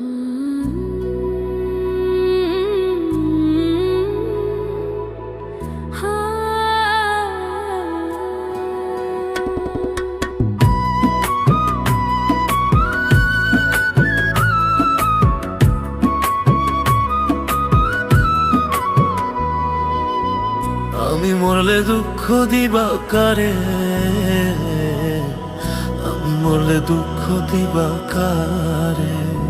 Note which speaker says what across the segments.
Speaker 1: আমি মরলে দুঃখ দিবা কারে? আমি মরলে দুঃখ দিবা কারে?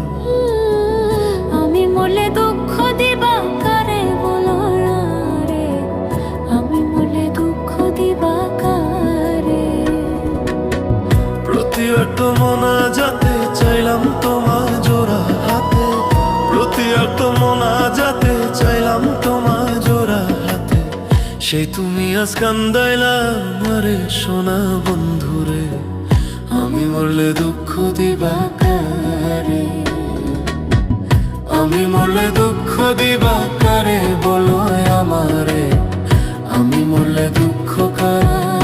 Speaker 1: সেই তুমি আজ কান্দাইলা মারে সোনা বন্ধুরে, আমি মরলে দুঃখ দিবা কারে? আমি মরলে দুঃখ দিবা কারে বলো আমারে, আমি মরলে দুঃখ কারে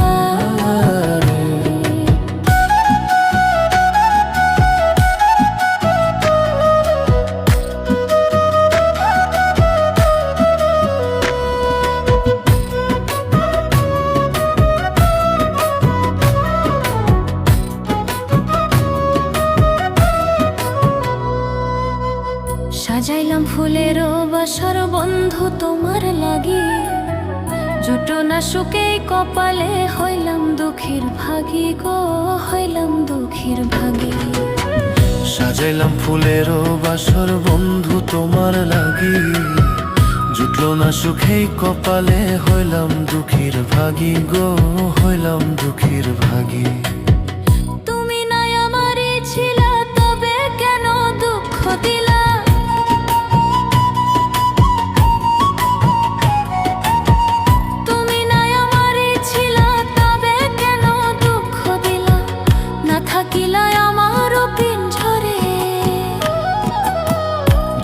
Speaker 2: সাজাইলাম ফুলের বাসর বন্ধু তোমার লাগি। জুটো না শুকে কপালে হইলাম দুঃখের ভাগি গো, হইলাম দুঃখের ভাগি।
Speaker 1: সাজাইলাম ফুলের বাসর বন্ধু তোমার লাগি। জুটলো না সুখেই কপালে হইলাম দুঃখীর ভাগি গো, হইলাম দুঃখীর ভাগি।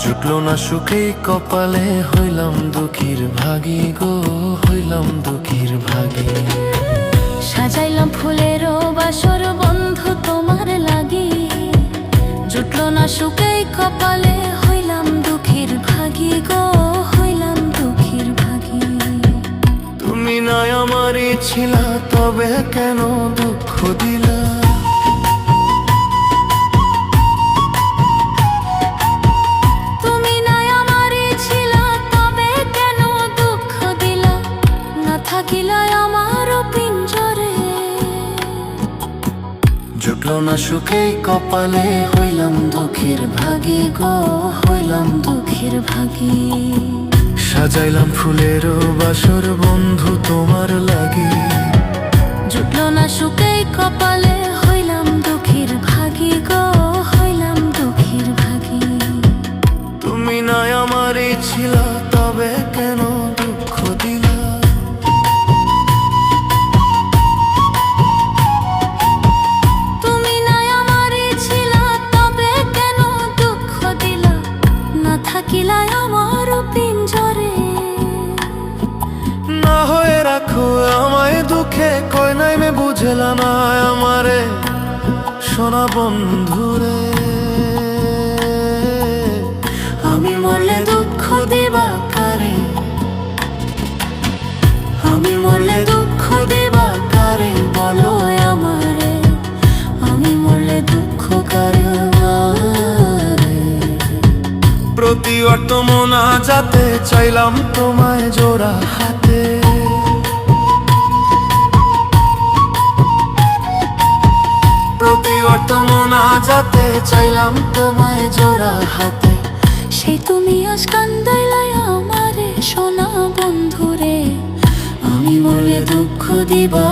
Speaker 1: জুটলো না সুখেই কপালে হইলাম দুঃখীর ভাগি গো হইলাম দুঃখীর ভাগি।
Speaker 2: সাজাইলাম ফুলের বাসর বন্ধু তোমার লাগি। জুটলো না শুকেই কপালে হইলাম দুঃখের ভাগি গো হইলাম দুঃখের ভাগি।
Speaker 1: তুমি নাই আমারই ছিল তবে কেন দুঃখ দিলা?
Speaker 2: পিঞ্জরে।
Speaker 1: জুটলো না সুখেই কপালে হইলাম দুঃখীর ভাগি গো হইলাম
Speaker 2: দুঃখের ভাগি।
Speaker 1: সাজাইলাম ফুলের বাসর বন্ধু তোমার লাগি।
Speaker 2: জুটলো না শুকেই কপালে হইলাম দুঃখের ভাগি গো হইলাম দুঃখের ভাগি।
Speaker 1: তুমি আমারই ছিল তবে কেন রাখো আমায় দুঃখে কয় নাই মে বুঝলা না আমারে। সোনা বন্ধুরে। আমি মরলে দুঃখ দিবা কারে? আমি মরলে দুঃখ দিবা কারে বলো আমারে। আমি মরলে দুঃখ কারে? প্রতি অর্থ মনা যাতে চাইলাম তোমায় জোড়া হাতে। যাতে চাইলাম তোমায় জোড়া হাতে।
Speaker 2: সেই তুমি আজ কান্দাইলাই আমারে সোনা বন্ধুরে।
Speaker 1: আমি মনে দুঃখ দিবা